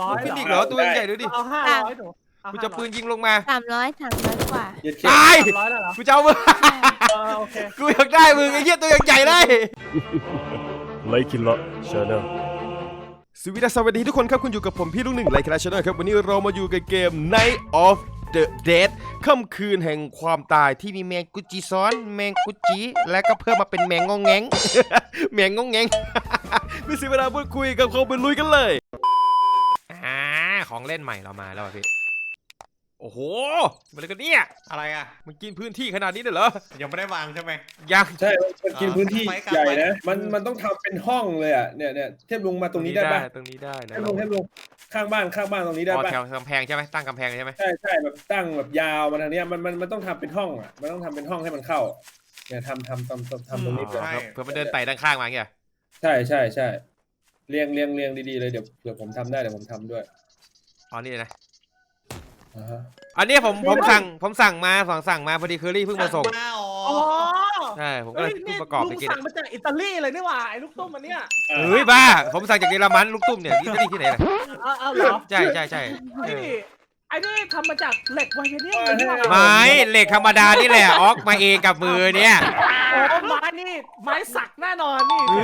ร้อยขึ้นเหรอีอกเหรอตัวยังใหญ่ดูดิเอาห้าร้อยหนูเอากูห้าจะร้อยปืนยิงลงมาสามร้อยสามร้อยกว่าเย็ดเคตายสามร้อยแล้วเหรอกูจะเอามึงเออโอเคกูอยากได้มึงไอ้เหี้ยตัวยังใหญ่ได้ไลคิละชาแนลสวัสดีสวัสดีทุกคนครับ คุณอยู่กับผมพี่ลูกหนึ่งไลค์คลาชแนลครับ วันนี้เรามาอยู่กับเกม Night of the Dead ค่ำคืนแห่งความตายที่มีแมงกุจิซ้อน แมงกุจิ และก็เพิ่มมาเป็นแมงงองแงงแมงงองแงงไม่เสียเวลาพูดคุยกับเขาไปลุยกันเลยอ่า ของเล่นใหม่เรามาแล้วอะพี่ โอ้โหมันอะไรกันเนี่ย อะไรอะมันกินพื้นที่ขนาดนี้เลยเหรอ ยังไม่ได้วางใช่ไหม ยัง ใช่มันกินพื้นที่กางไว้กางใหญ่ไว้นะ มันมันต้องทำเป็นห้องเลยอะ เนี่ยเนี่ยเทพลุงมาตรงนี้ได้ปะตรงนี้ได้เทแล้วพลุงเทพลุงข้างบ้านข้างบ้านตรงนี้ได้อ๋อปะแถวกำแพงใช่ไหมตั้งกำแพงใช่ไหมใช่ใช่แบบตั้งแบบยาวมาทางเนี้ยมันมันมันต้องทำเป็นห้องอะ มันต้องทำเป็นห้องให้มันเข้า เนี่ยทำทำทำทำทำตรงนี้อ๋เพื่ออครับเพื่อมันเดินไต่ด้านข้างมาอย่างเงี้ย ใช่ใช่ใช่เรียงเรียงเรียงดีๆเลยเดี๋ยวเดี๋ยวผมทำได้เดี๋ยวผมทำด้วย อ๋อนี่เลยนะ อ่าฮะอันนี้ผมผมสั่งผมสั่งมาสั่งสั่งมาพอดีเคอรี่เพิ่งมาส่งมาอ๋ออ๋อใช่ผมก็เลเฮ้ยยเพิ่นี่งประกอบลุไปงกินสั่งมาจากอิตาลีเลยนี่หว่าไอ้ลูกตุ้มมันเนี่ยอ่าเฮ้ยบ้า ผมสั่งจากเยอรมันลูกตุ้มเนี่ยนี่จะได้ที่ไหนล่ะเอาเอาเหรอใช่ใช่ใช่เฮ้ยไอ้นี่ทำมาจากเหล็กไวเทเนียมเอเลอยนี่หว่าไม้เหล็กธรรมดานี่แหละออกมาเองกับมือเนี่ยโอ้ไม้นี่ ไม้สักแน่นอนนี่ เอ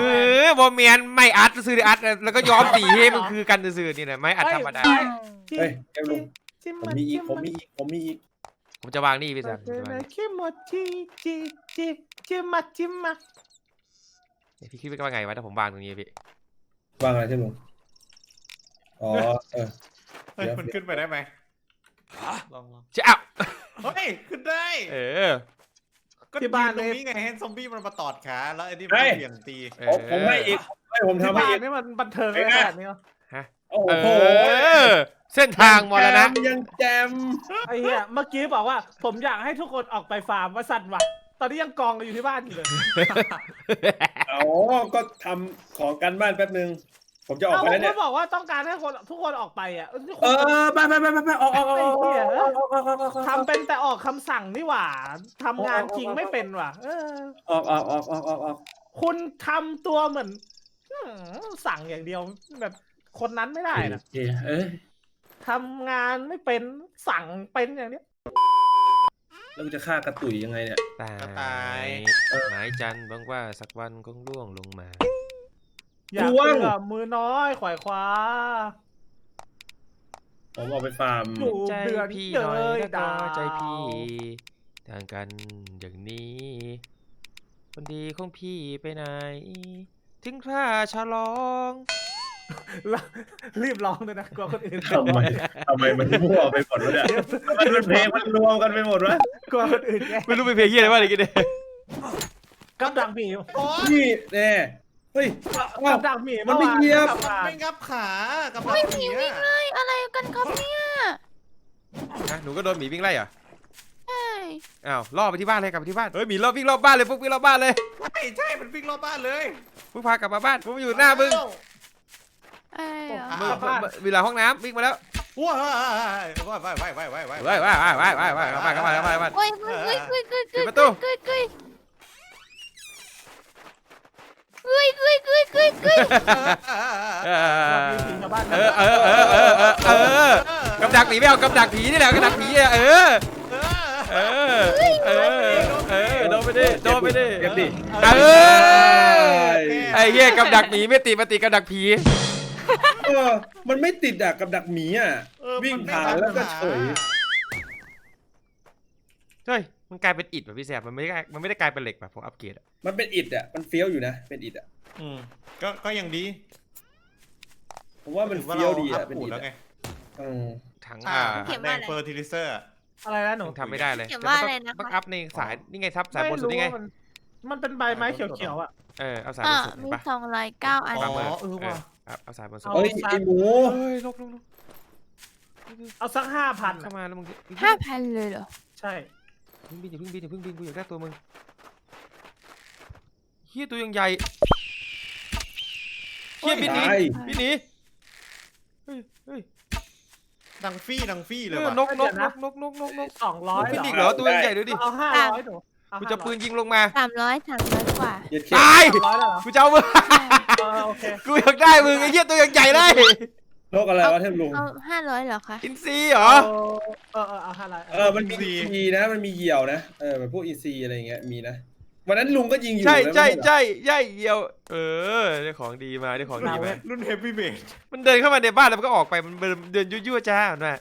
อบอเมียนไม่อัดซื้ออัดแล้วก็ย้อมสีให้มันคือกันซื้อนี่แหละไม้อัดธรรมดา เฮ้ยเทพลุงจิ้ผมมีอีกผมมีอีกผมมีอีกผมจะวางนี่พี่จิ้สั่งผมจะวางนี่คิมจิจิจิจิมาจิมาพี่คิดว่าไงวะถ้าผมวางตรงนี้พี่วางอะไรเทพลุงอ๋อเออ เฮ้ยเดี๋ยว มันขึ้นไปได้ไหมลองลองจะเอาเฮ้ย ขึ้นได้ เออ ก็ยืตรงนี้ไงเห็นซอมบี้มันมาตอดขา แล้วไอ้นี่มันเบี่ยงตีเอผมผมให้อีกให้ผมที่ทำให้บ้านอีกนี่มันบันเทิงเอ้เลยยขนาดนี้เหรอ โอ้เอโหอ เส้นทางมรณะ ยังแจมไอ้เหี้ยเมื่อกี้บอกว่า ผมอยากให้ทุกคนออกไปฟาร์มว่าสั่นว่ะ ตอนนี้ยังกองกันอยู่ที่บ้านอยู่เลยเอาก็ทำของกันบ้านแป๊บนึง ผมจะออกเอาไปผแล้วมเนี่ก็ย บอกว่าต้องการให้คนทุกคนออกไปอะทุกคเอนอไปไปไปไปไปออกออกออกออกออกออกออกออกออกทำเป็นแต่ออกคำสั่งนี่หว่าทำงานจริงไม่เป็นว่ะ เออ ออกออกออกออกออกออกคุณทำตัวเหมือนหืมสั่งอย่างเดียวแบบ คนนั้นไม่ได้นะเอ้ยทำงานไม่เป็นสั่งเป็นอย่างเนี้ยแล้วกูจะฆ่ากระตุยยังไงเนี่ย ตายตายหมายจันทร์หวังว่าสักวันคงล่วงลงมา อย่าล่วง เพื่อมือน้อยขวายคว้าผมออกไปฟาร์มอยู่ใจเดือนพี่เจหน่อยยแล้วก็ดาวใจพี่ ทางกันอย่างนี้ คนดีของพี่ไปไหน ถึงคราชะลอง แล้วรีบร้องเลยนะกลัวคนอื่นทำไมทำไมมันมั่วไปหมดวะเนี่ยมันเป็นเพลงมันรวมกันไปหมดวะกลัวคนอื่นไงไม่รู้เป็นเพลงเฮียอะไรวะอะไรกันเนี่ยกับดักหมีโอ้ยนี่แน่เฮ้ย กับดักหมีมันเมื่อไม่วานเหยียบ กลับมาไม่งับขากับหลัไม่งมีผีวิ่งอะเลยอะไรกันครับเนี่ยฮะหนูก็โดนหมีวิ่งไล่เหรอใช่อ้าวล่อไปที่บ้านเลยกลับไปที่บ้านเฮ้ยหมีรอบวิ่งรอบบ้านเลยพวกวิ่งรอบบ้านเลยใช่ใช่มันวิ่งรอบบ้านเลย พวกพากลับมาบ้านพวกมาอยู่หน้ามึงอะไรเหรออะมึงเวลาห้องน้ำวิ่งมาแล้วว้ายว้ายว้ายว้ายว้ายว้ายว้ายว้ายว้ายว้ายว้ายว้ายว้ายเข้ามาเข้ามาเข้ามาเข้ามา โอ้ยกุยกุยกุยกุยปิกุดยประตู กุยกุยกุยกุยกุยกุยกุยเอมีผีชาวบ้านอเออเออเออเออเออเออกับดักหมีไม่เอากับดักผีนี่แหละกับดักผีอะเออเออเออเออโดนไปดิโดนไปดิเก็บดิเออไอ้เหี้ยกับดักหมีไม่ติดมาติดกับดักผี เออมันไม่ติดอะกับดักหมีอะวิ่งผ่านแล้วก็เฉย เฮ้ยมันกลายเป็นอิฐแบบพี่แสบมันไม่ได้มันไม่ได้กลายเป็นเหล็กแบบผมอัปเกรดอะมันเป็นอิดอะมันเฟี้ยวอยู่นะ เป็นอิดอะอืมก็ก็ยังดีผมว่ามันถือว่าเฟี้ยวเราดีอัอะพเป็นปูอิดแล้วไงอะอืมถังอ่าอ่าแดงเฟอร์ทิลิเซอร์อะไรนะหนูทำไม่ได้เลยเขียนว่าอะไรนะ ต้องคะอัพในสายนี่ไงทับสายบนสุดนี่ไงม่รู้ว่ามันมันเป็นใบไม้เขียวๆอะเออเอาสายบอ่านสุดเห็มีนปะ สองร้อยเก้าอัน อ๋อปั๊มเออว่ะ เอาเอาสายบนสุดเอาเฮ้ยไอหมูเฮ้ยลบลบลบเอาสักห้าพันเข้ามาแล้วมึงห้าพันเลยเหรอ ใช่เพิ่งบินอย่าเพิ่งบินอย่าเพิ่งบินกูอยากได้ตัวมึงเฮียตัวยังใหญ่เฮียบินหนีตายบินหนีเฮ้ยเฮ้ยดังฟี่ดังฟี่เลยเออว่ะนกนกนกนกนกนกนกสองร้อยขึ้นเหรอีกอเหรอตัวยังใหญ่ดูดิเอาห้าร้อยหนูเอากูห้าจะร้อยปืนยิงลงมาสามร้อยสามร้อยกว่าเย็ดเคตายร้อยแล้วเหรอกูจะเอามึงเออ โอเคกูอยากได้มึงไอ้เหี้ยตัวยังใหญ่ได้นกอะไรวะเทพลุง เอาห้าร้อยเหรอคะ อินซีเหรอ เออเออเอาห้าร้อยเออ มันมีอินซีนะ มันมีเหยี่ยวนะ เออแบบพวกอินซีอะไรเงี้ย มีนะ วันนั้นลุงก็ยิงอยู่ใช่นะใช่ไม่เหรอใช่ใช่เดียว เออได้ของดีมาได้ของดีมา รุ่นเฮฟวี่เบสมันเดินเข้ามาในบ้านแล้วมันก็ออกไปมันเดินเดินยั่วๆจ้ามันว่า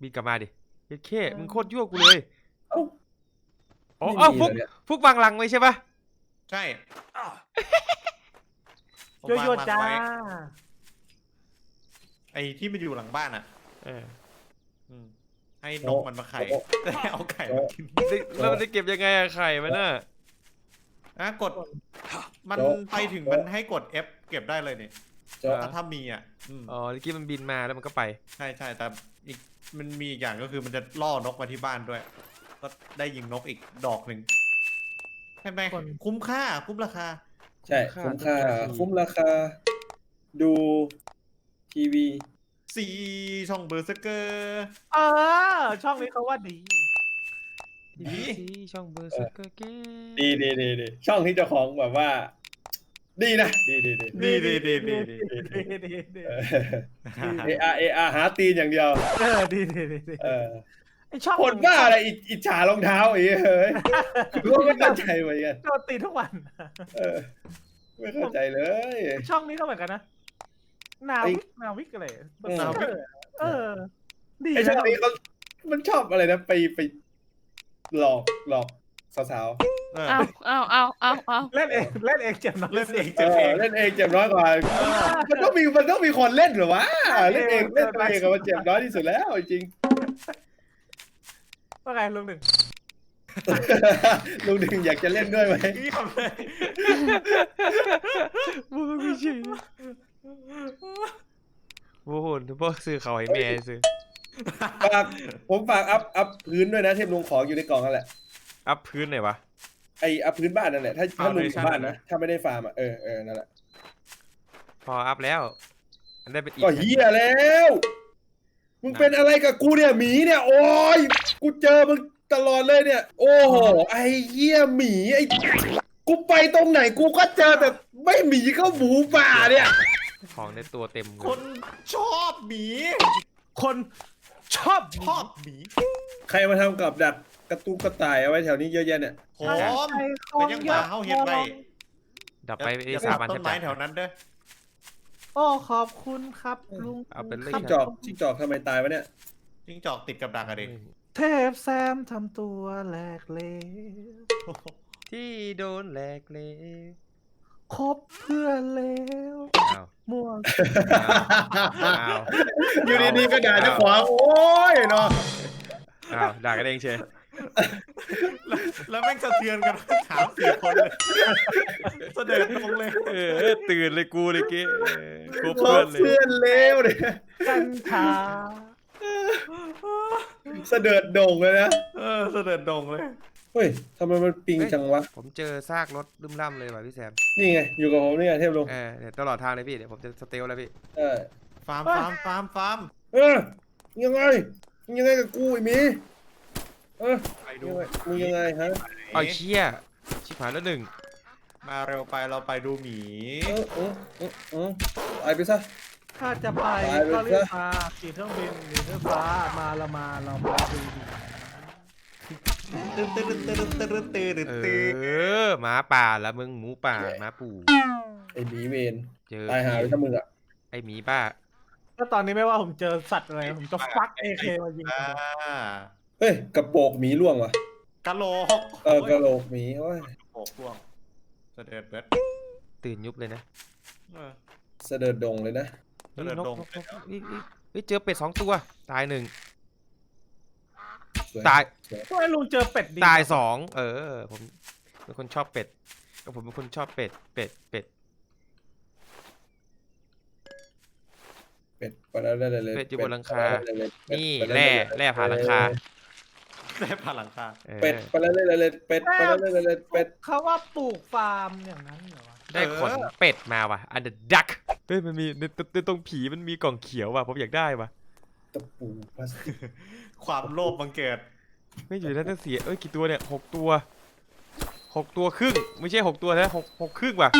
บินกลับมาดิเย็ดเข้มึงโคตรยั่วกูเลยเอ้าอ๋อไม่เอ้ามีฟุกเลยเนี่ย ฟุกวางลังไว้ใช่ปะใช่ โยโย่จ้าไอ้ที่มันอยู่หลังบ้านอะ เอออืมให้นกมันมาไข่แต่เอาไข่มากินแล้วมันจะเก็บยังไงอะไข่มันน่ะอะกด มันโจ๊ะไปถึงมันให้กด F เก็บได้เลยนี่เจ้าถ้าถ้ามีอะอืมอ๋อเมื่อกี้มันบินมาแล้วมันก็ไป ใช่ใช่แต่อีกมันมีอีกอย่างก็คือมันจะล่อนกมาที่บ้านด้วย ก็ได้ยิงนกอีกดอกหนึ่งใช่ไหมคุ้มค่าคุ้มราคา ใช่คุ้คุ้มมค่าค่าคุ้มราคา ดูทีวีซีช่องเบอร์เซเกอร์เออ ช่องนี้เขาว่าดีดีช่องเบอร์สเกอร์เกดีดีดีดีช่องที่เจ้าของแบบว่า ดีนะ ดีดีดีดีดีดีดีดีดีดีดีเออเออาเออาหาตีนอย่างเดียว เออดีดีดีดีเออไอ ช่องคนบ้าอะไรอิจอิจฉารองเท้าไอ้เฮ้ยกูก็ไม่เข้าใจเหมือนกันโดนตีทุกวันเออไม่เข้าใจเลย ช่องนี้ก็เหมือนกันนะ นาวิกนาวิกอะไรนาวิกเออ ดีไอ้ช่องนะนี้เขามันชอบอะไรนะไปไปหลอกหลอกสาวเออเอาเอาเอาเอาเอาเล่นเองเล่นเองเจ็บน้อยเล่นเองๆเอเจ็บเอองเล่นเองเจ็บน้อยกว่ามันต้องมีมันต้องมีคนเล่นเหรอวะเล่นเองเล่นตัวเองอะมันเจ็บน้อยที่สุดแล้วจริง ว่าไงลุงหนึ่งลุงดึงอยากจะเล่นด้วยไหมเงียบเลยบูไม่ใช่โอ้โหพวกซื้อเขาให้แม่ซื้อฝากผมฝากอัพอัพพื้นด้วยนะเทพลุงของอยู่ในกล่องนั่นแหละอัพพื้นหน่อยวะไออัพพื้นบ้านนั่นแหละถ้าถ้าลุงอยู่บ้านนะถ้าไม่ได้ฟาร์มอะเออเออนั่นแหละพออัพแล้วมันได้เป็นอีกก็เฮียแล้ว มึงเป็นอะไรกับกูเนี่ยหมีเนี่ย โอ้ยกูเจอมึงตลอดเลยเนี่ย โอ้โหไอเฮียหมีไอกูไปตรงไหนกูก็เจอแบบไม่หมีก็หมูป่าเนี่ยของในตัวเต็มเลยคนชอบหมี คนชอบชอบหมีใครมาทำกับดักกระตุกกระต่ายเอาไว้แถวนี้เยอะแยะเนี่ยหอมเป็นยังมาเข้าเห็ดไรดับไปอย่าสาตัมวันดต้จะนไม้แถวนั้นเด้อ โอ้ขอบคุณครับลุงเอาเป็นเลจิ้ขงจอกจิ้งจอกทำไมตายวะเนี่ย จิ้งจอกติดกับดักอะดิเทพแซมทำตัวแหลกเลวที่โดนแหลกเลยคบเพื่อนเลวอ้าวม่วงอ้าวอยู่ดีๆก็ด่าเจ้าของโอ้ยเนาะอ้าวด่ากันเองเชย แล้วแล้วแม่งสะเทือนกันทั้งสามสี่คนเลยเสด็จลงเลยเออตื่นเลยกูเลยเก้เออกูเพื่เพื่ออนนเลยเพื่อนเลวเนี่ยกัญชาเสดิร์ดโด่งเลยนะเออเสด็จดงเลยเฮ้ยทำไมมันปิงจังวะ ผมเจอซากรถลืมล่ำเลยว่ะพี่แซมนี่ไง อยู่กับผมเนี่ยเทพลงเออเดี๋ยวตลอดทางเลยพี่เดี๋ยวผมจะสเตลแล้วพี่เออฟาร์มฟาร์มฟาร์มฟาร์มเออยังไงยังไงกับกูไอ้หมี เออไปดูยังไงมึงยังไงฮะเอาเชี่ยชิบหายแล้วหนึ่งมาเร็วไปเราไปดูหมี เออเออเออเออตายไปซะ ถ้าจะไปตายไปก็รีบซะมาขี่เครื่องบินหรือเครื่องฟ้ามาละมาเรามาดูดีตื่นตื่นตื่นตื่นตื่นตื่นเอตื่นอหมาป่าแล้วมึงหมูป่าหมาปู่ ไอ้หมีเวนเจอตายหาไปถ้ามึงอะไอหมีบ้าถ้าตอนนี้ไม่ว่าผมเจอสัตว์อะไรผมจะฟักเอเคมายิงอ่า เฮ้ยกระโปรงหมีร่วงว่ะกะโหลกเออกระโหลกหมีโอ้ยโอ้พวงเสด็จเบ็ดตื่นยุบเลยนะเออ เสดิร์ดโด่งเลยนะ เฮ้ยเฮ้ยนกเดินดง นกนกเฮ้ยเฮ้ยเฮ้ยเจอเป็ดสองตัว ตายหนึ่งสวย ตายทำไมลุงเจอเป็ดดีตายสองเออ ผมเป็นคนชอบเป็ดก็ผมเป็นคนชอบเป็ดเป็ดเป็ดเป็ดไปแล้วเลยเลยเป็ดอยู่บนหลังคาเป็ดนี่ไปล้วแร่เลยแร่ผ่านหลังคา ได้ผ่านหลังคาเออเป็ดไปแล้วเลยเลยเป็ดไปแล้วเลยเลยเป็ดเขาว่าปลูกฟาร์มอย่างนั้นเหรอวะได้ขนเป็ดมาว่ะอันเดอร์ดักเฮ้ยมันมีในในในตรงผีมันมีกล่องเขียวว่ะผมอยากได้ว่ะตะปูพลาสติกความโลภบังเกิด ไม่อยู่แล้วต้องเสียเอ้ยกี่ตัวเนี่ยหกตัวหกตัวครึ่งไม่ใช่หกตัวนะหกหกครึ่งว่ะ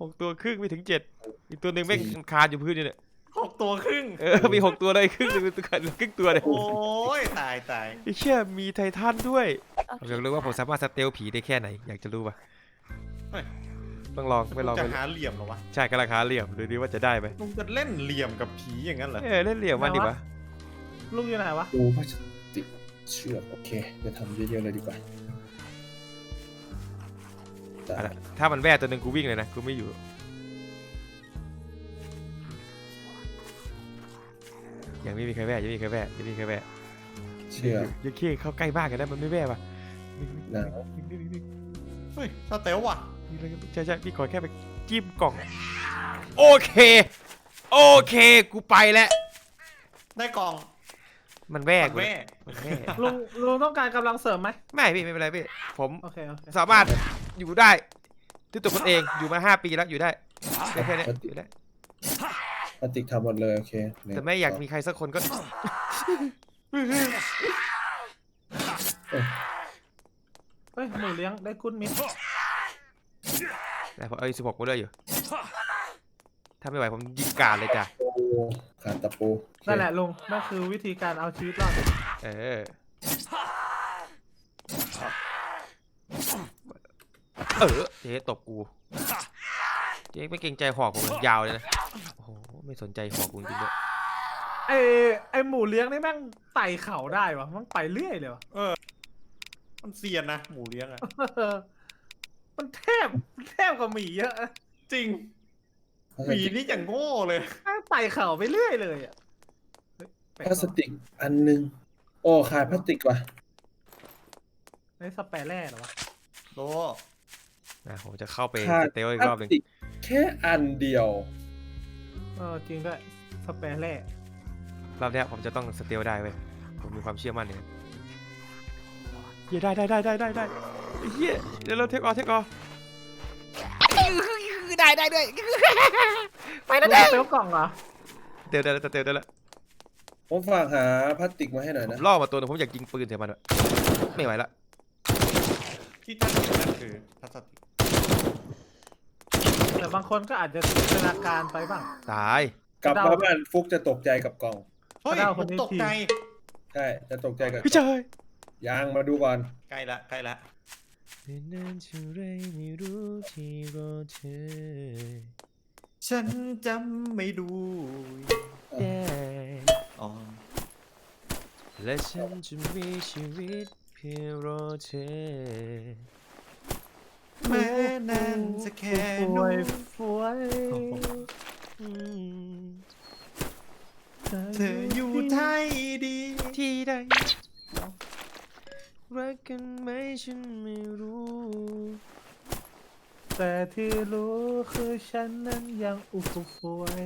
หกตัวครึ่งไม่ถึงเจ็ดอีกตัวหนึ่งแม่งคานอยู่พื้นอยู่เนี่ย หกตัวครึ่ง เออมีหกตัวเลยครึ่งหนึงเป็นตัวครึ่งตัวเลยโอ้ยตายตายไอ้เชี่ยมีไททันด้วยโอผมเคอยากรู้ว่าผมสามารถสเตลผีได้แค่ไหน อยากจะรู้ป่ะเฮ้ยต้องลองไปลองจะไปหาเหลี่ยมเหรอวะใช่กำลังหาเหลี่ยมดูดิว่าจะได้ไหมลุงจะเล่นเหลี่ยมกับผีอย่างนั้นเหรอเออเล่นเหลี่ยมมันดีวะลุงอยู่ไหนวะดูพลาสติกเชือกโอเคจะทำเยอะๆเลยดีกว่าแต่เอาละถ้ามันแว่ตัวหนึ่งกูวิ่งเลยนะกูไม่อยู่ ยังไม่มีใครแว่ยังไม่มีใครแว่ยังไม่มีใครแว่เชือกยังเคีเข้าใกล้บ้านกันได้มันไม่แว่ป่ะหนาวเฮ้ยสเตลว่ะใช่ใช่พี่ขอแค่ไปจิ้มกล่อง โอเค โอเค กูไปแล้ว ได้กล่อง มันแว่ปักกูแม่มันแว่ลุงลุงต้องการกำลังเสริมไหมไม่พี่ไม่เป็นไรพี่ ผมโอเคโอเคสามารถอยู่ได้ด้วยตัวคนเองอยู่มาห้าปีแล้วอยู่ได้ได้แค่เนี้ยอยู่ได้ พลาสติกทำหมดเลยโอเคหนึ่งแต่ไม่อยากมีใครสักคนก็ เฮ้ย หมูเลี้ยงได้กุ้นมิดแต่ผมเอาสิบหกมาด้วยอยู่ ถ้าไม่ไหวผมยิงการเลยจ้ะ โอ้ขาดตะปูโอเคนั่นแหละลุงนั่นคือวิธีการเอาชีวิตรอดเออ เออเจ๊ตบกู เจ๊ไม่เกรงใจหอกผมเลยยาวเลยนะโอ้โห ไม่สนใจหอกกูจริงๆด้วยไอไอหมูเลี้ยงนี่แม่งไต่เขาได้วะมันไปเรื่อยเลยวะมันเซียนนะหมูเลี้ยงอะมันแทบแทบกว่าหมีเยอะนะจริงพลาสผีติกนี่อย่างโง่เลยแม่งไต่เขาไปเรื่อยเลยอะเฮ้ยแปลกพลาสติกอันหนึง โอ้ขาดพลาสติกว่ะไอสแปรแร่เหรอวะโลนะผมจะเข้าไปขาดสเตลอีกพรลาอบสหนึ่งติกแค่อันเดียว เออจริงด้วยสแปรแร่รอบเนี้ยผมจะต้องสเตลได้เว้ยผมมีความเชื่อมั่นเนี่ยเฮียได้ได้ได้ได้ได้ได้เฮียเดี๋ยวเราเทคออเทคออได้ได้ด้วย ไปลุแล้วงเด้เปลวกล่องเหรอเตลได้แล้วเตลได้แล้วผมฝากหาพลาสติกมาให้หน่อยผมนะ ล่อมาตัวหนึงผมอยากยิงปืนใส่มันอะไม่ไหวละที่ท่านเห็นนั่นคือพลาสติกแต่ บางคนก็อาจจะจินตนาการไปบ้าง ตาย กลับมาบ้านฟุกจะตกใจกับกล่อง เฮ้ยเอาผคนมนี้ตกใจใช่ จะตกใจกับพี่เจยยังมาดูก่อน ใกล้ละใกล้ละนานเท่าไรไม่รู้ที่รอเธอ ฉันจำไม่ดูได้อ๋อและฉันจะมีชีวิตเพียงรอเธอ แม้นานจะแค่ฟนู้วยฟวยเธออยู่ไทยดีที่ใดรักกันไหมฉันไม่รู้ แต่ที่รู้คือฉันนั้นยังอุกฟวย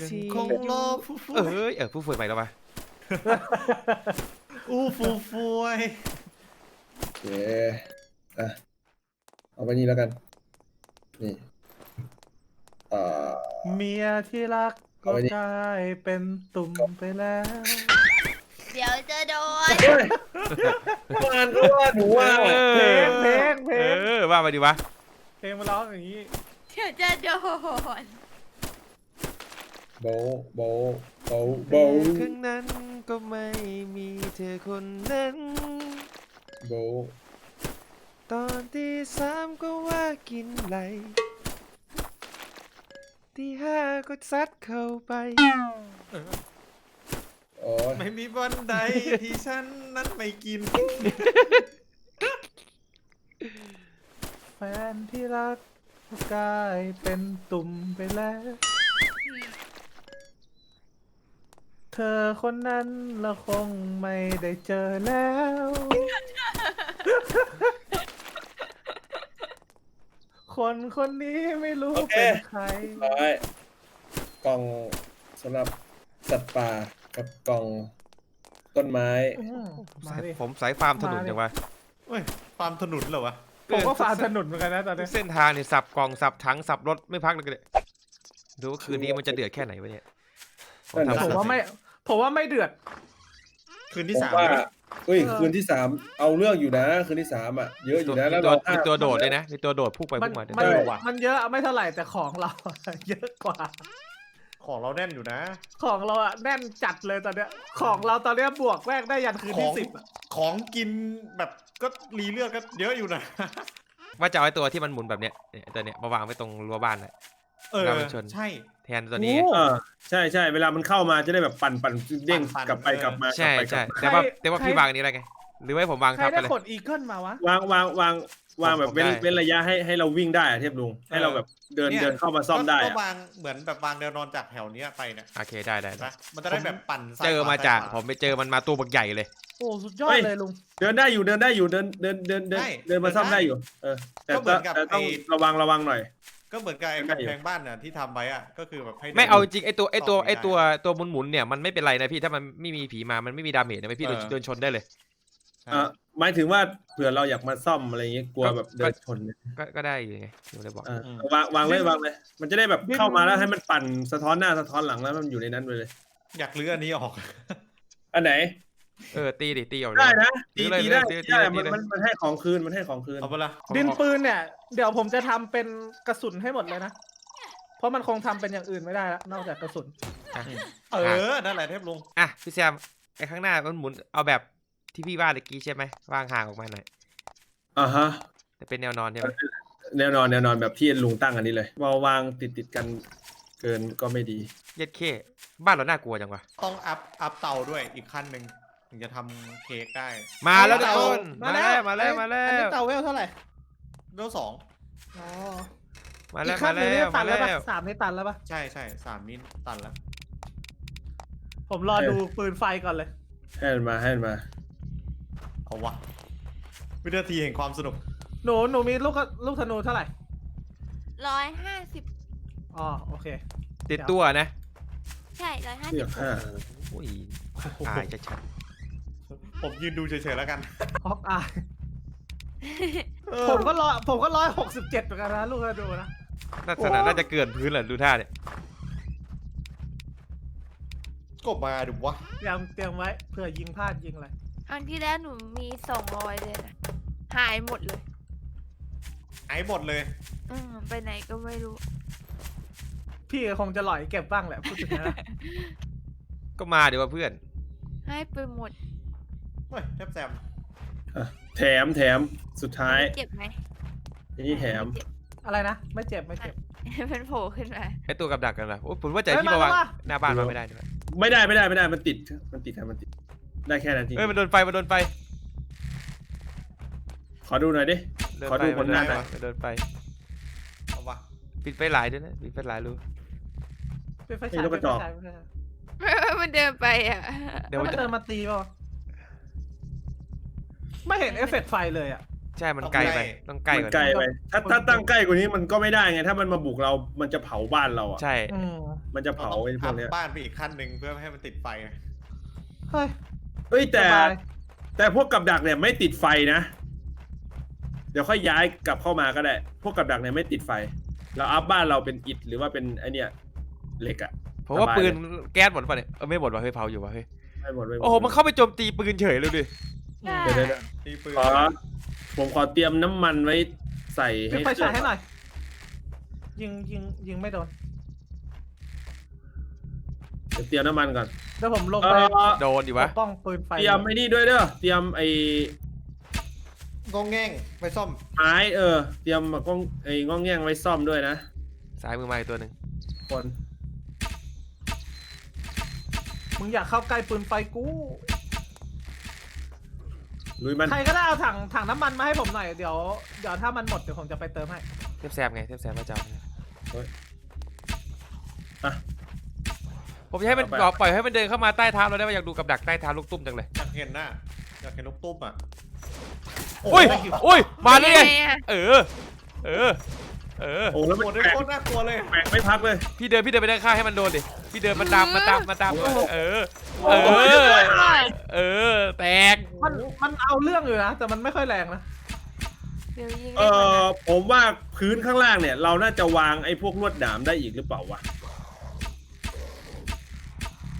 ยังคงรอผู้ฟูเอ้ย เออผู้ฝึกใหม่แล้วปะอู้ฟูฟวยโอเค อะเอาไปนี่แล้วกัน นี่อ่าเมียที่รักก็เอาไว้ดิ กลายเป็นตุ่มไปแล้ว เดี๋ยวจะโดน เฮ้ยเมื่อวานก็ว่าหนูว่า เพลงเพลงเพลง เออว่าไปดิวะ เพลงมาร้องอย่างนี้ เดี๋ยวจะโดน โบะโบะโบะโบะข้างนั้นก็ไม่มีเธอคนนั้น โบะ ตอนที่สามก็ว่ากินไหลที่ห้าก็ซัดเข้าไป โอ้ยไม่มีวันใดที่ฉันนั้นไม่กิน แฟนที่รักก็กลายเป็นตุ่มไปแล้ว เธอคนนั้นเราคงไม่ได้เจอแล้ว คนคนนี้ไม่รู้เป็นใคร ร้อยกล่องสำหรับสัตว์ป่ากับกล่องต้นไม้ อืมมาดิ ผมสายฟาร์มถนนมาดิ จังวะเฮ้ยฟาร์มถนนเหรอวะผมก็ฝ่าถนนเหมือนกันนะตอนทุนี้กเส้นทางเนี่ยสับกล่องสับถังสับรถไม่พักเลยก็เลยดูว่าคืนนี้มันจะเดือดแค่ไหนวะเนี่ยผมนั่นทำน่ะผมว่าไม่ ผมว่าไม่เดือด คืนที่ผมสามว่าใช่ไหม เฮ้ยเออคืนที่สามเอาเรื่องอยู่นะ คืนที่สามอะเยอะอยู่นะแล้วมีตัวเราห้ามีตัวโดดเลยนะมีตัวโดดพุ่งไปมันพุ่งมาด้วยมันใช่มันเยอะไม่เท่าไหร่แต่ของเรา เยอะกว่า ของเราแน่นอยู่นะ ของเราอะแน่นจัดเลยตอนเนี้ย ของเราตอนเนี้ยบวกแวกได้ยันคืนขที่อง สิบอะของกินแบบก็รีเลือดก็เยอะอยู่นะ ว่าจะเอาไอ้ตัวที่มันหมุนแบบเนี้ยเนี่ยตัวเนี้ยมาวางไว้ตรงรั้วบ้านเลย เออเราไปชนใช่ แทนตัวนี้ไงเออใช่ใช่เวลามันเข้ามาจะได้แบบปั่นปั่นเด้งปั่นๆกลับไปเออกลับมาใช่กลับไปใช่กลับมาแต่ว่าแต่ว่าพี่วางอันนี้อะไรไง หรือว่าให้ผมวางใครทับไปได้เลย ขนอีเกิลมาวะ วางวางวางวางแบบเว้นผมได้ เว้นระยะให้ให้เราวิ่งได้อะเทพลุงให้เราแบบเดินเนี่ย เดินเข้ามาซ่อมได้ก็อะ วางเหมือนแบบวางแนวนอนจากแถวเนี้ยไปเนี่ยโอเคได้ได้เห็นได้ปะมันจะได้แบบปั่นซ้ยเจอขวมาจากซ้ยขวผมไปเจอมันมาตัวบักใหญ่เลย โอ้ สุดยอดเลยลุง เดินได้อยู่เดินได้อยู่เดินเดินเดินเดินได้เดินมาซ่อมเดินได้ได้อยู่ เออแต่ก็เหมือนกับแต่ต้องไอ้ ระวังระวังหน่อย ก็เหมือนกับไอ้ได้อยู่กำแพงบ้านน่ะที่ทำไว้อะก็คือแบบให้ไม่เอาจริงไอตัวไอตัวซ่อมไม่ไอได้ตัวตัวหมุนหมุนๆเนี่ยมันไม่เป็นไรนะพี่ถ้ามันไม่มีผีมามันไม่มีดาเมจนะพี่โดนเออโดนชนได้เลยใช่อะหมายถึงว่าเผื่อเราอยากมาซ่อมอะไรอย่างเงี้ยกลัวก็แบบเดินชนเนี่ยก็ก็ได้อยู่ไงผมเลยบอก อะวางวางเลยวางเลย มันจะได้แบบเข้ามาแล้วให้มันปั่นสะท้อนหน้าสะท้อนหลังแล้วมันอยู่ในนั้นไปเลย อยากลื้ออันนี้ออก อันไหน เออตีดิตีออกเลได้ยนะตีตีเลยตีได้ตีตีเลยได้ตีมันเลยมันมันให้ของคืนมันให้ของคืนเอาไปละดินปืนเนี่ย เดี๋ยวผมจะทำเป็นกระสุนให้หมดเลยนะ เพราะมันคงทำเป็นอย่างอื่นไม่ได้ละนอกจากกระสุนอะเออนั่นแหละเทพลุงอะพี่แซมไอข้างหน้ามันหมุนเอาแบบที่พี่ว่าเมื่อกี้ใช่ไหมวางห่างออกมาหน่อยอ่าฮะแต่เป็นแนวนอนใช่ไหมแนวนอนแนวนอนแบบที่ลุงตั้งอันนี้เลย วางวางติดติดกันเกินก็ไม่ดี เย็ดเข้บ้านเราน่ากลัวจังวะต้องอัพอัพเตาด้วยอีกขั้นหนึ่ง ถึงจะทำเค้กได้ มาแล้วทุกเตาคนมาแล้วมาแล้วมาแล้อันนี้วเตาเวลเท่าไหร่เวลสองอ๋อมาอีแล้วกมาขั้นหนึงแล้นี่วตัมานแล้วแล้ปะวสามนี่ตันแล้วปะใช่ใช่สามนิ้นตันแล้วผมรอดูปืนไฟก่อนเลย ให้มันมาให้มันมาเอาวะวินาทีแห่งความสนุกหนูหนูมีลูกกระลูกธนูเท่าไหร่ ร้อยห้าสิบอ๋อโอเค ติดตัวนะใช่ร้อยห้าเลืสิอบกห้าโอ้ยตายจะชัด ผมยืนดูเฉยๆแล้วกันฮอกอายผมก็ร้อยผมก็ร้อยหกสิบเจ็ดเหมือนกันนะลูกธนูนะ ลักษณะน่าจะเกินพื้นแหละดูท่าเนี่ยกบมาดูวะเตรียมเตรียมไว้เผื่อยิงพลาดยิงอะไร ครั้งที่แล้วหนูมีสองร้อยเลยนะหายหมดเลย ไอ้หมดเลย อืมไปไหนก็ไม่รู้ พี่คงจะหลอยเก็บบ้างแหละพูดถึงนะ ก็มาเดี๋ยวว่าเพื่อน ให้ไปหมด เฮ้ยแทบแซมอะแถมแถมสุดท้ายเจ็บไหมทีนี้แถมเจ็บอะไรนะ ไม่เจ็บไม่เจ็บมันโผล่ขึ้นมาไอตัวกับดักกันล่ะโอ้ผมว่าจะเฮ้ยที่มาวางมาแล้วว่ะหน้าบ้านมาไม่ได้ด้วยไม่ได้ไม่ได้ไม่ได้มันติดมันติดครับมันติด ได้แค่นั้นจริงเอ้ยมันโดนไฟมันโดนไฟขอดูหน่อยดิ โดนขอไฟดูมันโดนผลงานไฟหน่อย มันโดนไฟเอาวะปิดไฟหลายด้วยนะปิดไฟหลายรูเป็นไฟฉายเป็นไฟฉายเป็นไฟฉายมันเดินไปอะเดี๋ยวแล้วมันมันจะเดินมาตีเปล่าวะ ไม่เห็นเอฟเฟกต์ไฟเลยอะ ใช่มันไกลไปต้องใกล้มันกว่าไกลนี้ไปถ้าถ้าตั้งใกล้กว่านี้มันก็ไม่ได้ไงถ้ามันมาบุกเรา มันจะเผาบ้านเราอะ ใช่ อืมมันจะเผาไอ้พวอักพเนี้ยบ้านไปอีกขั้นหนึ่งเพื่อไม่ให้มันติดไฟไงเฮ้ยเอ้ยแต่สบายแต่พวกกับดักเนี่ยไม่ติดไฟนะ เดี๋ยวค่อยย้ายกลับเข้ามาก็ได้ พวกกับดักเนี่ยไม่ติดไฟ เราอัพบ้านเราเป็นอิฐหรือว่าเป็นไอเนี่ยเหล็กอะผมว่าสบายปืนแก๊สหมดป่ะเนี่ยเออไม่หมดว่ะเฮ้ยเผาอยู่ว่ะเฮ้ยไม่หมดไม่หมดโอ้โหมันเข้าไปโจมตีปืนเฉยเลยดิใช่ เดี๋ยวเดี๋ยวเดี๋ยวตีปืนขอผมขอเตรียมน้ำมันไว้ใส่ปิดให้ไฟฉายให้หน่อย ยิงยิงยิงไม่โดน เดี๋ยวเตรียมน้ำมันก่อนเดี๋ยวผมลงเอไปอโดนดิปวะกป้องปืนไฟ เตรียมไอ้นี่ด้วยเด้อเตรียมไอ้งงแง่งไปซ่อม ไม้เออ เตรียมมากล้องไอ้ง้องแง่งไว้ซ่อมด้วยนะซ้ายมือมาอีกตัวหนึ่งคนมึงอยากเข้าใกล้ปืนไฟกู ลุยมัน ใครก็ได้เอาถังถังน้ำมันมาให้ผมหน่อยเดี๋ยวเดี๋ยวถ้ามันหมดเดี๋ยวผมจะไปเติมให้เทพแซมไงเทพแซมพระเจ้าอะ ผมจะให้มันเอาไปบอกปล่อยให้มันเดินเข้ามาใต้เท้าเราได้ไหมอยากดูกับดักใต้เท้าลูกตุ้มจังเลยอยากเห็นน่ะอยากเห็นลูกตุ้มอะอุ้ยอุ้ยมาเลยไงไงอะเออ เออเออ โอ้แล้วโหมันได้แปลกโคตรน่ากลัวเลย แปลกไม่พักเลยพี่เดินพี่เดินไปด้านข้างให้มันโดนดิ พี่เดินมันตามมันตามมันตามเออ เออ เออ แตก มันมันเอาเรื่องอยู่นะ แต่มันไม่ค่อยแรงนะ เดี๋ยวยิงเอได้ก่อนอนะผมว่าพื้นข้างล่างเนี่ย เราน่าจะวางไอ้พวกลวดหนามได้อีกหรือเปล่าวะ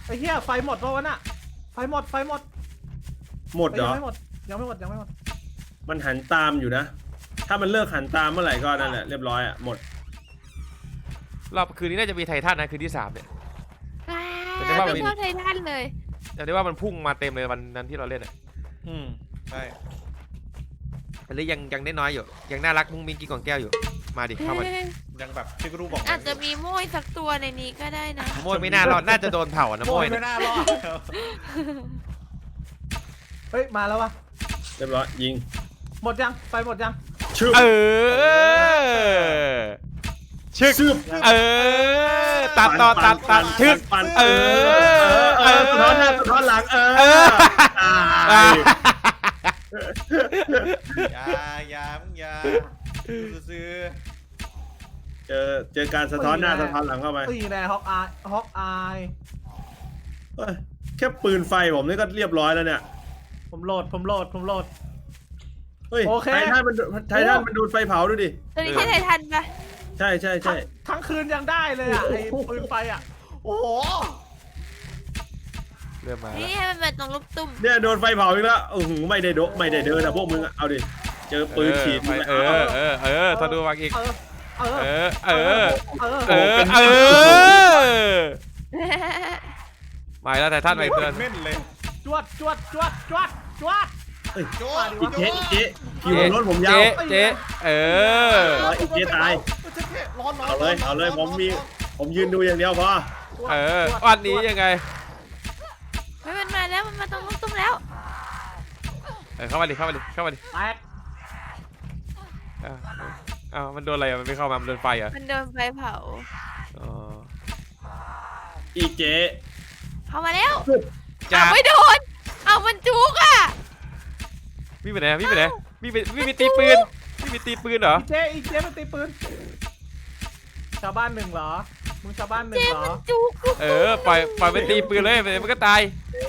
ไอ้เหี้ยไฟหมดเพราะวะน่ะ ไฟหมดไฟหมดหมดเหรยัอ ไม่หมดยังไม่หมดยังไม่หมดมันหันตามอยู่นะ ถ้ามันเลิกหันตามเมื่อไหร่ก็นั่นแหละเรียบร้อยอะหมดรอบคืนนี้น่าจะมีไททันนะคืนที่สามเนี่ยว่าไม่มัน ชอบไททันเลยจำได้ว่ามันพุ่งมาเต็มเลยวันนั้นที่เราเล่นอะอืมใช่แต่เลยยังยังได้น้อยอยู่ ยังน่ารักมุ้งมิ้งกินกล่องแก้วอยู่ มาดิเข้ามาดิยังแบบที่กรูบอกอาจจะมีโม้ยสักตัวในนี้ก็ได้นะโมยไม่น่ารอดน่าจะโดนเผานะโมโมยยไม่เนี่ยน่ารอดเฮ้ยมาแล้ววะเรียบร้อยยิงหมดยังไฟหมดยัง ชึบเออชึกชึบ เออ ตัดต่อตัดตัดชึก ปันเออเออสะท้อนหน้าสะท้อนหลังเออเออ ตาอะยอย่าอย่ามึงอย่าซื้อเจอเจอการสะท้อนหน้าสะท้อนหลังเข้าไปตีแน่ฮอกอายฮอกอายเอ้ยแค่ปืนไฟผมนี่ก็เรียบร้อยแล้วเนี่ย ผมโหลดผมโหลดผมโหลด เฮ้ยโอเค ไททันมันโดนไททันมันโดนไฟเผาดูดิตัวนี้ใช่ไททันปะใช่ใช่ใช่ทั้งคืนยังได้เลยอะไอ้ปืนไฟอะ โอ้โห เริ่มมาแล้วนี่ให้มันมาตรงลูกตุ้มเนี่ยโดนไฟเผาอีกแล้วอือหือไม่ได้โดไม่ได้เดินนะพวกมึงอะเอาดิ เจอปืนฉีดเออเออเออเออทะดูวางอีก เออ เออ เออ เออ เออเออ เออมาอีกแล้วแต่ท่านไปเพื่อน เม่นเลย จวดจวดจวดจวดจวด โจ้อีเจ๊อีเจ๊คิวบนรถผมยาว เจ๊เจ๊เอออีเจ๊ตาย ร้อนร้อนเอาเลยเอาเลยผมมีผมยืนดูอย่างเดียวพอเออวันนี้ยังไงไม่มันมาแล้วมันมาตรงลูกตุ้มแล้วเออเข้ามาดิเข้ามาดิเข้ามาดิแตกอ้าวอ้าวมันโดนอะไรอะมันไม่เข้ามามันโดนไฟอะมันโดนไฟเผา อ๋ออีเจ๊เข้ามาแล้วจ้าเอาไม่โดน เอามันจุกอะ พี่ไปไหนพี่ไปไหนพี่ไปพี่มีตีปืนพี่มีตีปืนเหรออีเจอีเจมันตีปืน ชาวบ้านหนึ่งเหรอ มึงชาวบ้านหนึ่เจงเหรมัอนจุกเออปล่อยปล่อยมันตีปืนเลยเดี๋ยวมันก็ตาย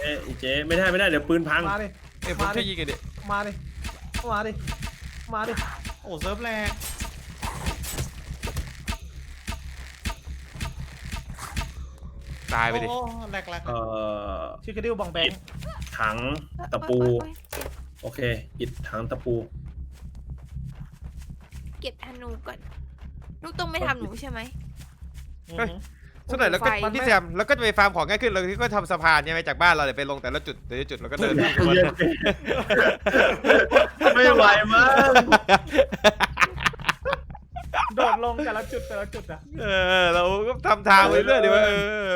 เจ๊อีเจ๊ไม่ได้ไม่ได้เดี๋ยวปืนพังมาดิ เอ้ยผมช่วยยิงกันดิมาดิ มาดิ มาดิ โอ้เซิร์ฟแรงตายไปดิ โอ้แรกแรกเอ่อชิคกี้ดิวบองแบง ถังตะปู โอ๊ยโอ๊ยโอเคอิดถังตะปู เก็บธนูก่อน ลูกตุ้มไม่ทำหนูใช่ไหมเฮ้ย สักหน่อยแล้วก็ไฟพี่แซมแล้วก็จะไปฟาร์มของง่ายขึ้นเราก็ทำสะพานใช่ไหมจากบ้านเราเดี๋ยวไปลงแต่ละจุดแต่ละจุดแล้วก็เดินไม่ไหวมั้งโดดลงแต่ละจุดแต่ละจุดอะเออเราก็ทำทางไปเรื่อยดีว่าเออ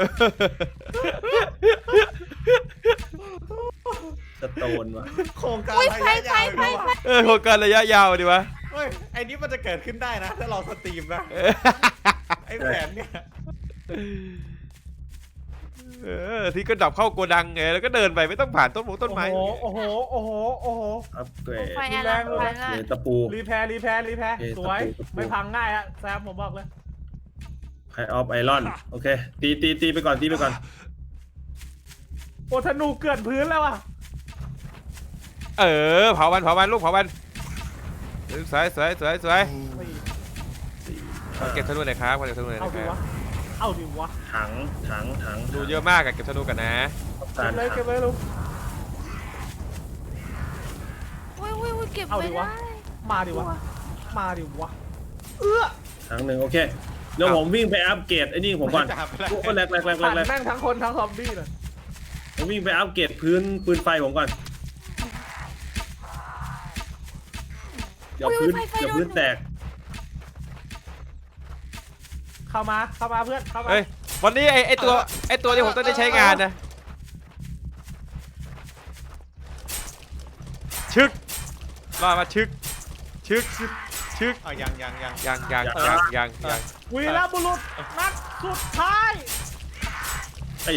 สโตนว่ะโครงการอุ้ยระไฟยะไฟยาวไฟไฟเออโครงการระยะยาวดีวะเฮ้ยไอ้นี้มันจะเกิดขึ้นได้นะ ถ้าเราสตรีมนะ เออไอ้แผนเนี่ย เออที่ก็ดับเข้าโกดังไงแล้วก็เดินไปไม่ต้องผ่านต้นหมูต้นไม้ โอ้โห โอ้โห โอ้โห โอ้โห อัปเกรดไฟอะไรไฟอะไรเลยตะปู รีแพร์รีแพร์รีแพร์โอเคสวย ตะปูตะปู ไม่พังง่ายอะแซมผมบอกเลย ไพออฟไอรอน โอเค ตีตีตีไปก่อนตีไปก่อน โอ้ธนูเกลื่อนพื้นแล้วอะ เออเผามันเผามันลูกเผามันสวยสวยสวยสวยเฮ้ยขอเก็บธนูหน่อยครับขอเก็บธนูหน่อยเอานะคดิรับวะเอาดิวะถังถังถังดูเยอะมากอะเก็บธนูกันนะสาเก็บรเลยถัเก็บงเลยลุง อุ้ยอุ้ยอุ้ยเก็บเอาไม่ดิได้วะมาดิวะ มาดิวะ เอื้อถังหนึ่งโอเคเดี๋ยวผมวิ่งไปอัปเกรดไอ้นี่ผมก่อนจับแล้วโอ้แรกแรกแรกแรผ่ากนแรกแม่งทั้งคนทั้งซอมบี้เลยผมวิ่งไปอัปเกรดพื้นปืนไฟผมก่อน เดี๋ยวพื้นเดี๋ยวพื้นแตกเข้ามาเข้ามาเพื่อนเข้ามาเฮ้ยวันนี้ไอไอตัวไอตัวที่ผมต้องได้ใช้งานนะชึกรอดมาชึกชึกชึกชึกอะยังยังยังยังยังยังยังยังวีรบุรุษนัดสุดท้ายไอ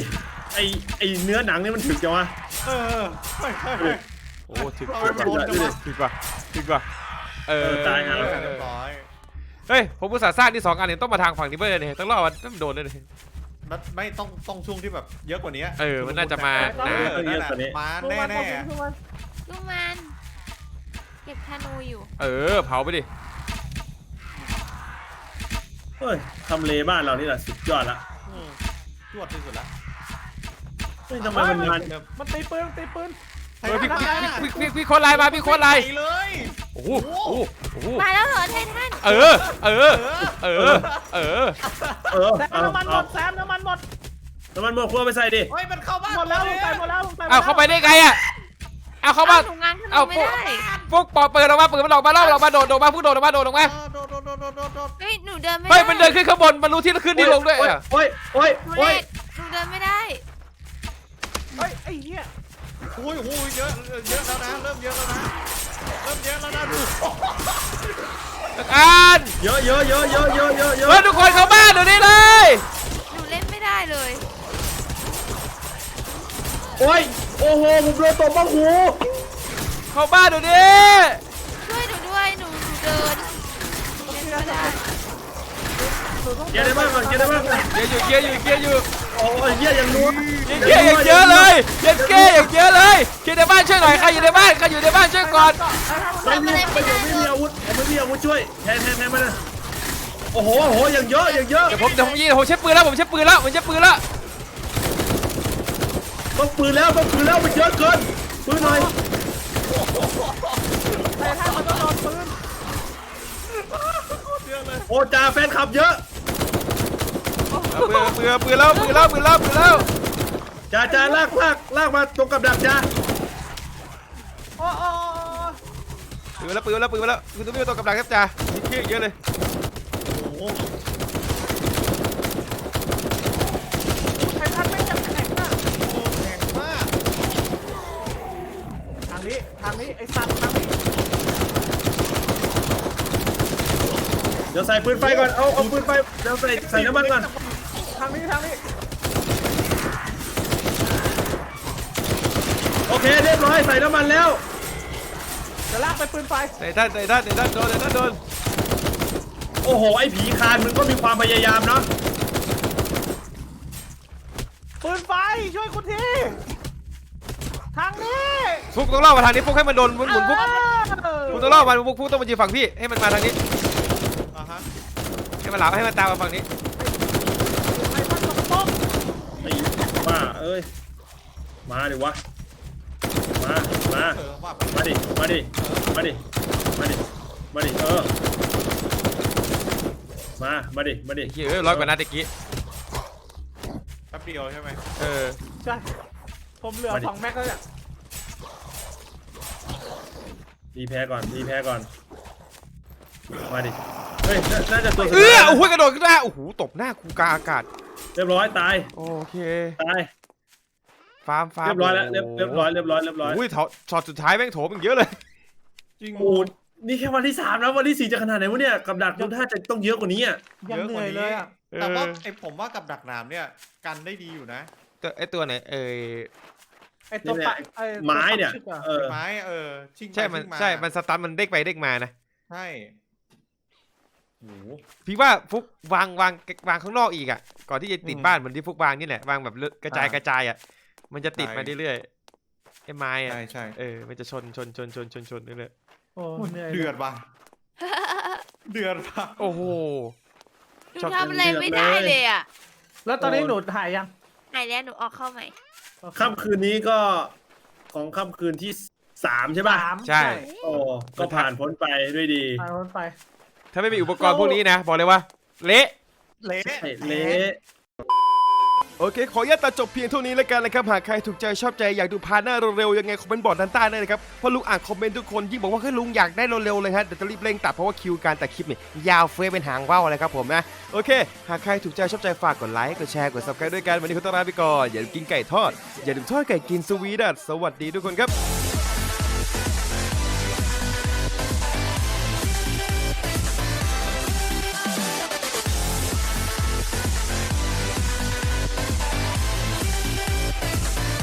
ไอไอเนื้อหนังนี่มันถึกจังวะเออเฮ้ยเฮ้ยเฮ้ยโอ้ถึกเราถึกโดนจังวะถึกว่ะถึกว่ะ เออตายหาเรียบร้อยเฮ้ยผมอุตส่าห์สร้างที่สองอันเนี่ยต้องมาทางฝั่งนี้เพื่อนเนี่ยต้องรอดมันต้องโดนเลยมันไม่ต้องต้องช่วงที่แบบเยอะกว่านี้เออมันน่าจะมาเอนาอนั่นแหละมาลูกแน่มันแน่ลูกมันลูกมันเก็บธนูอยู่ เออเผาไปดิเฮ้ยทำเลบ้านเรานี่แหละสุดยอดละจวดที่สุดละเฮ้ยทำไมมันมันมันตีปืนตีปืนเออพี่พี่พี่พี่โค้ดไลน์มาพี่โค้ดไลน์ปเลยโอ้โหโอ้โหโอ้โหมาแล้วเหรอไททันเออ เออ เออ เออ เออแซมเอาน้ำมันหมเอาดแซมน้ำมันหมดเน้ำมันหมดครัวไปใส่ดิเฮ้ยมันเข้าบ้านหมดแล้วลุงใส่หมดแล้วลุงใส่หมดเอาแล้วเข้าไปได้ไงอะ เอาเข้ามา หนูงานก็เอ้าทำไม่ได้พวกปอเปิดออกมาเปิดมันออกมาล่อมันออกมาโดดออกมาพวกโดดออกมาโดดออกมาเออโดดโดดโดดโดดโดดโดดเฮ้ยหนูเดินไม่ได้เฮ้ยมันเดินขึ้นข้างบนมันรู้ที่ขึ้นที่ลงด้วยโอ้ยอะโอ้ยโอ้ยหนูโอ้เล็ยกหนูเดินไม่ได้เฮ้ยไอ้เหี้ยโอ้ยโอ้ยเยอะเยอะแล้วนะเริ่มเยอะแล้วนะ เริ่มเยอะแล้วนะดูอ่านเยอะเยอะเยอะเยอะเยอะเยอะเยเฮ้ยอะทุกคนเข้าบ้านเดี๋ยวนี้เลย หนูเล่นไม่ได้เลยโอ้ยโอ้โหผมโดนตบบ้างหูเข้าบ้านเดี๋ยวนี้ช่วยหนูด้วยหนูหนูเดินหนูเล่นไม่ได้เกียร์ได้บ้างก่อนเกียร์ได้บ้างก่อนเกียร์อยู่เกียร์อยู่เกียร์อยู่ โอ้ยเกียร์ยังนัวเกียร์อย่างเยอะเลยเกียร์เกียร์อย่างเยอะเลยเกียร์ในบ้านช่วยหน่อยใครอยู่ในบ้านใครอยู่ในบ้านช่วยก่อนไม่มีไม่มีไม่มีอาวุธผมไม่มีอาวุธช่วยแทนแทนแทนมาเลยโอ้โหโอ้โหอย่างเยอะอย่างเยอะเดี๋ยวผมเดี๋ยวผมยิงผมใช้ปืนแล้วผมใช้ปืนแล้วผมใช้ปืนแล้วต้องปืนแล้วต้องปืนแล้วมันเยอะเกินปืนหน่อยแต่ถ้ามันต้องโดนปืนโอ้จ่าแฟนคลับเยอะเอา ปืนปืนปืนแล้วปืนแล้วปืนแล้วปืนแล้วจ่าจ่าลากลากลากมาตรงกับดักจ่าโอ้โอ้ปืนแล้วปืนแล้วปืนแล้วปืนตัวนี้ตัวกำลังครับจ่ามีเกียร์เยอะเลยโอ้โหไททันไม่ยังแข็งมากแข็งมากทางนี้ทางนี้ไอ้สัตว์ทางนี้เดี๋ยวใส่ปืนไฟก่อนเอาเอาปืนไฟเดี๋ยวใส่ใส่น้ำมันก่อน ทางนี้ทางนี้โอเคเรียบร้อยใส่น้ำมันแล้วจะลากไปปืนไฟในด้านในด้านในด้านโดนในด้านโดนโอ้โหไอ้ผีคานมันก็มีความพยายามเนาะปืนไฟช่วยคุณทีทางนี้ฟุกต้องล่อมาทางนี้ฟุกให้มันโดนหมุนหมุนฟุกเออฟุกต้องล่อมันฟุกฟุกต้องมายืนฝั่งพี่ให้มันมาทางนี้อะฮะให้มันหลับให้มันตามมาฝั่งนี้ ไอ้พันกระป๋อง ไอ้บ้าเอ้ย มาดิวะ มา มา เออว่าไปมาดิ มาดิ มาดิ มาดิ มาดิ เออ มา มาดิ มาดิเฮ้ยร้อยกว่านัดตะกี้แป๊บเดียวใช่ไหมเออใช่ผมเหลือสองแม็กแล้วเนี่ยรีแพ้ก่อนรีแพ้ก่อน มาดิ เฮ้ย น่าน่าจะตัวสุดเออท้ายโอ้โหกระโดดขึ้นมาโอ้โหตบหน้ากูกลางอากาศเรียบร้อยตาย โอเค ตาย ฟาร์มฟาร์มเรียบร้อยแล้วเรียบเรียบร้อยเรียบร้อยเรียบร้อยอุ้ยช็อตช็อตสุดท้ายแม่งโถมอีกเยอะเลยจริงโอ้นี่แค่วันที่สามแล้ววันที่สี่จะขนาดไหนวะเนี่ยกับดักดูท่าจะต้องเยอะกว่านี้อะยังเหนื่อยเลยอะแต่ว่าไอผมว่ากับดักหนามเนี่ยกันได้ดีอยู่นะตัวไอตัวไหนเอ้ยไอ้ตัวปะอ้ตัวไม้เนี่ยปักชึกอะเออไม้เออชิงไปใช่มันชิงาใช่มันสตันมันเด้งไปเด้งมานะใช่โอ้โหพี่ว่าฟุกวางวางวางข้างนอกอีกอะก่อนที่จะติดอืมบ้านเหมือนที่ฟุกวางนี่แหละวางแบบเลอะกระจายอ่ากระจายอะ มันจะติดใช่มาเรื่อยๆไอ้ไม้อะใช่ใช่เออ มันจะชนชนชนชนชนชนเรื่อยโอ้เหนื่อยเดือดว่ะเดือดว่ะ ๆโอ้โห หนูทำอะไรไม่ได้เลยอะแล้วตอนนี้หนูหายยังไหนแล้วหนูออกเข้าใหม่ ค่ำคืนนี้ก็ของค่ำคืนที่สามใช่ป่ะสามใช่ โอ้ก็ผ่านพ้นไปด้วยดีผ่านพ้นไป ถ้าไม่มีอุปกรณ์พวกนี้นะ บอกเลยว่า เละ เละ ใช่เละ โอเค ขออนุญาตตัดจบเพียงเท่านี้แล้วกันนะครับ หากใครถูกใจชอบใจอยากดูพาหน้าเร็วๆยังไงคอมเมนต์บอกด้านใต้ได้เลยครับ เพราะลุงอ่านคอมเมนต์ทุกคนยิ่งบอกว่าให้ลุงอยากได้เร็วๆเลยฮะเดี๋ยวจะรีบเร่งตัดเพราะว่าคิวการตัดคลิปเนี่ยยาวเฟ้ยเป็นหางว่าวเลยครับผมนะ โอเค หากใครถูกใจชอบใจฝากกดไลค์ กดแชร์ กดซับสไครต์ด้วยกัน วันนี้ขอต้อนรับไปก่อน อย่าลืมกินไก่ทอด อย่าลืมทอดไก่กินสวีดัสสวัสดีทุกคนครับ